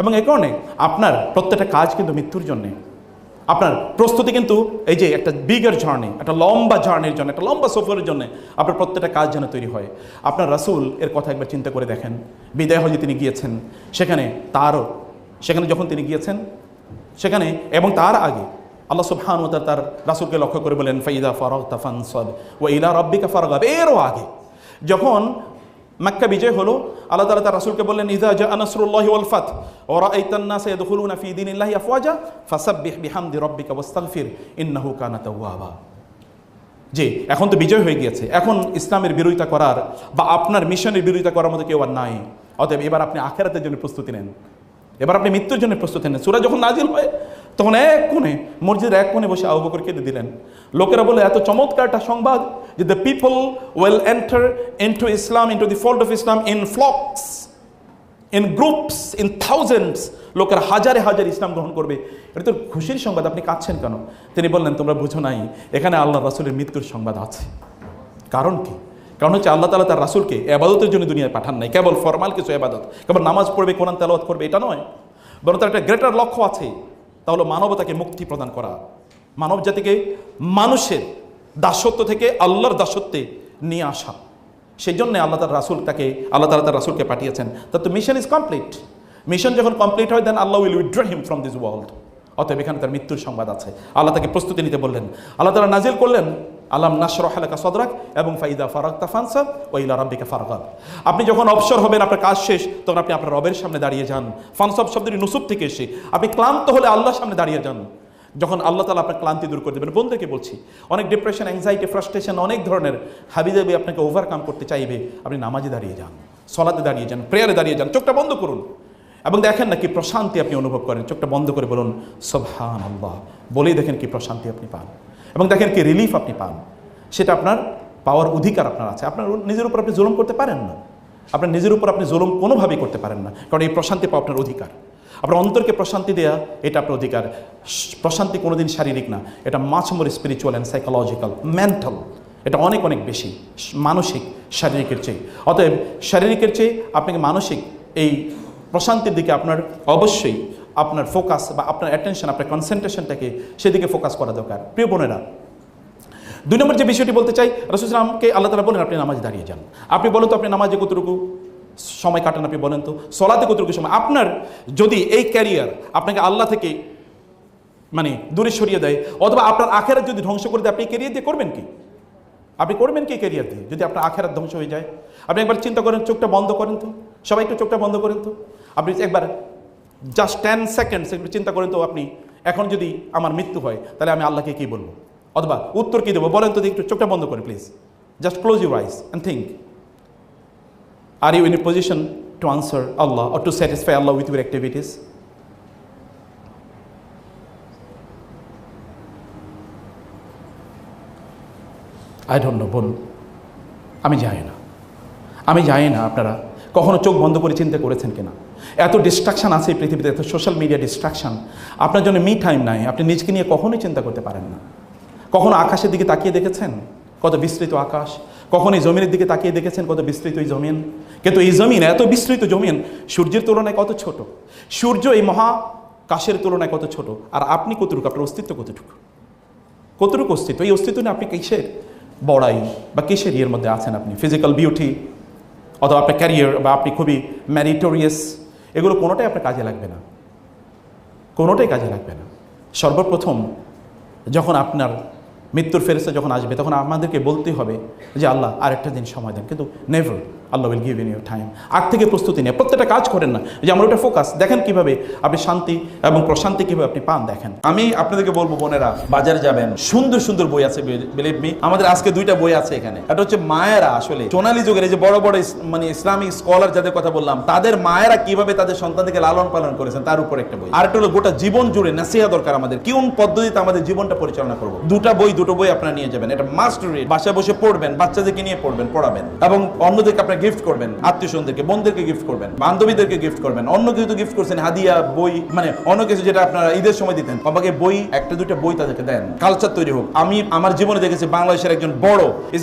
এবং এই কারণে আপনার প্রত্যেকটা কাজ কিন্তু মৃত্যুর জন্যে। আপনার প্রস্তুতি কিন্তু এই যে একটা বিগার জার্নি একটা লম্বা জার্নির জন্য, একটা লম্বা সফরের জন্য আপনার প্রত্যেকটা কাজ যেন তৈরি হয়। আপনার রাসূল এর কথা একবার চিন্তা করে দেখেন। বিদায় হজে তিনি গিয়েছেন। সেখানে তারও, সেখানে যখন তিনি গিয়েছেন, সেখানে এবং তার আগে আল্লাহ সুবহান ও তার রাসুলকে লক্ষ্য করে বলেন, ফাইদা ফারগ তাফানসব ও ইলা রব্বিকা ফারগাব। এরও আগে, যখন মক্কা বিজয় হলো। আল্লাহ তাআলা তার রাসূলকে বললেন ইজা জা নাসরুল্লাহি ওয়াল ফাত ওয়া রাআইতান নাস ইয়াদখুলুনা ফি দীনিল্লাহি আফওয়াজা, ফাসাব্বিহ বিহামদি রাব্বিকা ওয়াস্তাগফির, ইন্নাহু কানা তাওয়াবা। যে এখন তো বিজয় হয়ে গিয়েছে। এখন ইসলামের বিরোধিতা করার বা আপনার মিশনের বিরোধিতা করার মতো কেউ আর নাই। অতএব এবার আপনি আখেরাতের জন্য প্রস্তুতি নেন। এবার আপনি মৃত্যুর জন্য প্রস্তুতি নেন। সুরা যখন নাজিল হয় তখন এক কোণে, মসজিদের এক কোণে বসে আবু বকর কেঁদে দিলেন। লোকেরা বলে এত চমৎকার একটা সংবাদ যে the people well enter into Islam into the fold of Islam in flocks in groups in thousands লোকের হাজারে হাজার ইসলাম গ্রহণ করবে। এটা তো খুশির সংবাদ, আপনি কাঁদছেন কেন? তিনি বললেন, তোমরা বুঝো নাই, এখানে আল্লাহ রাসুলের মৃত্যুর সংবাদ আছে। কারণ কি? কারণ হচ্ছে আল্লাহ তালা তার রাসুলকে এবাদতের জন্য দুনিয়ায় পাঠান নাই। কেবল ফরমাল কিছু এবাদত। কেবল নামাজ পড়বে, কোরআন তেলাওয়াত করবে, এটা নয়। বরং তার একটা গ্রেটার লক্ষ্য আছে। তা হলো মানবতাকে মুক্তি প্রদান করা। মানব জাতিকে মানুষের দাসত্ব থেকে আল্লাহর দাসত্বে নিয়ে আসা। সেই জন্য আল্লাহ তার রাসুল তাকে, আল্লাহ তালা তার রাসুলকে পাঠিয়েছেন। তা তো মিশন ইজ কমপ্লিট মিশন যখন কমপ্লিট হয় then Allah will withdraw him from this world অতএব এখানে তার মৃত্যুর সংবাদ আছে। আল্লাহ তাকে প্রস্তুতি নিতে বললেন। আল্লাহ তালা নাজিল করলেন। আলাম নাসর হালাকা সদরাক এবং ফাইদা ফারাক তাফানসাব ও ইলা রাব্বিকা ফারগাব। আপনি যখন অবসর হবেন, আপনার কাজ শেষ, তখন আপনি আপনার রবের সামনে দাঁড়িয়ে যান। ফানসাব শব্দটি নুসুব থেকে এসে। আপনি ক্লান্ত হলে আল্লাহর সামনে দাঁড়িয়ে যান। যখন আল্লাহ তালা আপনার ক্লান্তি দূর করে দেবেন বন্ধুকে বলছি, অনেক ডিপ্রেশন অ্যাংজাইটি ফ্রাস্ট্রেশন অনেক ধরনের হাবিজাবি আপনাকে ওভারকাম করতে চাইবে। আপনি নামাজে দাঁড়িয়ে যান, সলাতে দাঁড়িয়ে যান প্রেয়ারে দাঁড়িয়ে যান, চোখটা বন্ধ করুন। এবং দেখেন না কি প্রশান্তি আপনি অনুভব করেন। চোখটা বন্ধ করে বলুন সোভান আল্লাহ বলেই দেখেন কি প্রশান্তি আপনি পান। এবং দেখেন কি রিলিফ আপনি পান। সেটা আপনার পাওয়ার অধিকার আপনার আছে। আপনার নিজের উপর আপনি জুলুম করতে পারেন না। আপনার নিজের উপর আপনি জুলুম কোনোভাবেই করতে পারেন না। কারণ এই প্রশান্তি পাওয়া আপনার অধিকার। আপনার অন্তরকে প্রশান্তি দেওয়া এটা আপনার অধিকার। প্রশান্তি কোনোদিন শারীরিক না। এটা much more spiritual and psychological mental এটা অনেক অনেক বেশি। মানসিক, শারীরিকের চেয়ে। অতএব শারীরিকের চেয়ে আপনাকে মানসিক এই প্রশান্তির দিকে আপনার অবশ্যই আপনার ফোকাস বা আপনার অ্যাটেনশন আপনার কনসেন্ট্রেশনটাকে সেদিকে ফোকাস করা দরকার। প্রিয় বোনেরা, দুই নম্বর যে বিষয়টি বলতে চাই রসুলামকে আল্লাহ তালা বলেন, আপনি নামাজে দাঁড়িয়ে যান। আপনি বলেন তো, আপনি নামাজে কতটুকু সময় কাটান? আপনি বলেন তো, সলাতে কতটুকু সময়? আপনার যদি এই ক্যারিয়ার আপনাকে আল্লাহ থেকে মানে দূরে সরিয়ে দেয়, অথবা আপনার আখেরাত যদি ধ্বংস করে দেয়, আপনি ক্যারিয়ার দিয়ে করবেন কি? আপনি করবেন কি ক্যারিয়ার দিয়ে? যদি আপনার আখেরাত ধ্বংস হয়ে যায়। আপনি একবার চিন্তা করেন, চোখটা বন্ধ করেন তো। সবাই একটু চোখটা বন্ধ করেন তো। আপনি একবার জাস্ট টেন সেকেন্ডস একটু চিন্তা করেন তো আপনি। এখন যদি আমার মৃত্যু হয়, তাহলে আমি আল্লাহকে কী বলব? অথবা উত্তর কী দেবো? বলেন তো একটু চোখটা বন্ধ করেন please just close your eyes and think are you in a position to answer Allah or to satisfy Allah with your activities I don't know বলুন আমি জানি না। আমি জানি না আপনারা কখনো চোখ বন্ধ করে চিন্তা করেছেন কিনা। এত ডিস্ট্রাকশন আছে এই পৃথিবীতে, এত সোশ্যাল মিডিয়া ডিস্ট্রাকশন আপনার জন্য মি টাইম নাই, আপনি নিজকে নিয়ে কখনোই চিন্তা করতে পারেন না। কখনো আকাশের দিকে তাকিয়ে দেখেছেন? কত বিস্তৃত আকাশ। কখনো এই জমিনের দিকে তাকিয়ে দেখেছেন কত বিস্তৃত এই জমিন? কিন্তু এই জমিন, এত বিস্তৃত জমিন, সূর্যের তুলনায় কত ছোট? সূর্য এই মহা কাশের তুলনায় কত ছোট? আর আপনি কতটুকু? আপনার অস্তিত্ব কতটুকু? কতটুকু অস্তিত্ব? এই অস্তিত্ব নিয়ে আপনি কিসের বড়াই বা কিসের ইয়ের মধ্যে আছেন আপনি? ফিজিক্যাল বিউটি অথবা আপনার ক্যারিয়ার বা আপনি খুবই ম্যারিটোরিয়াস এগুলো কোনোটাই আপনার কাজে লাগবে না। কোনোটাই কাজে লাগবে না। সর্বপ্রথম যখন আপনার মৃত্যুর ফেরেস্তা যখন আসবে, তখন আমাদেরকে বলতে হবে যে, আল্লাহ আরেকটা দিন সময় দেন। কিন্তু never Allah will give in your time আগ থেকে প্রস্তুতি নিয়ে, প্রত্যেকটা কাজ করেন না, যে আমার ওটা ফোকাস দেখেন কীভাবে আপনি শান্তি এবং প্রশান্তি কীভাবে আপনি পান দেখেন। আমি আপনাদেরকে বলব, বোনেরা, বাজারে যাবেন, সুন্দর সুন্দর বই আছে বিলিভ মি আমাদের আজকে দুইটা বই আছে এখানে। এটা হচ্ছে মায়েরা আসলে, সোনালী যুগের এই যে বড় বড় মানে ইসলামিক স্কলার যাদের কথা বললাম, তাদের মায়েরা কীভাবে তাদের সন্তানদেরকে লালন পালন করেছেন, তার উপর একটা বই। আর একটা হলো গোটা জীবন জুড়ে নাসিহা দরকার আমাদের কোন পদ্ধতিতে আমাদের জীবনটা পরিচালনা করব? দুটা বই, দুটো বই আপনারা নিয়ে যাবেন, এটা মাস্ট রিড বাসায় বসে পড়বেন, বাচ্চাদেরকে নিয়ে পড়বেন, পড়াবেন, এবং অন্যদেরকে আপনার গিফট করবেন আত্মীয় স্বজনদেরকে বোনদেরকে গিফট করবেন, বান্ধবীদেরকে গিফট করবেন, অন্য কিছু গিফট করছেন, হাদিয়া, বই মানে অন্য কিছু যেটা আপনারা ঈদের সময় দিতেন, বাবাকে বই, একটা, দুইটা বই তাদেরকে দেন কালচার তৈরি হোক। আমি আমার জীবনে দেখেছি বাংলাদেশের একজন বড়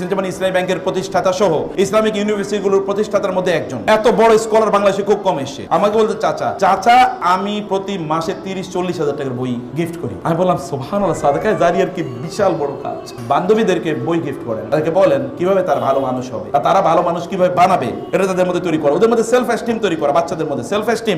যেমন ইসলামী ব্যাংকের প্রতিষ্ঠাতা সহ ইসলামিক ইউনিভার্সিটিগুলোর প্রতিষ্ঠাতার মধ্যে একজন। এত বড় স্কলার বাংলাদেশে খুব কম এসছে। আমাকে বলতে চাচা চাচা, আমি প্রতি মাসে তিরিশ, চল্লিশ হাজার টাকার বই গিফট করি। আমি বললাম সোহান সাদাকায় জারিয়ার কি বিশাল বড় কাজ। বান্ধবীদেরকে বই গিফট করেন। তাদেরকে বলেন, কীভাবে তার ভালো মানুষ হবে? তারা ভালো মানুষ কীভাবে বানাবে, এটা তাদের মধ্যে তৈরি করা। ওদের মধ্যে সেলফ এস্টিম তৈরি করা, বাচ্চাদের মধ্যে সেলফ এস্টিম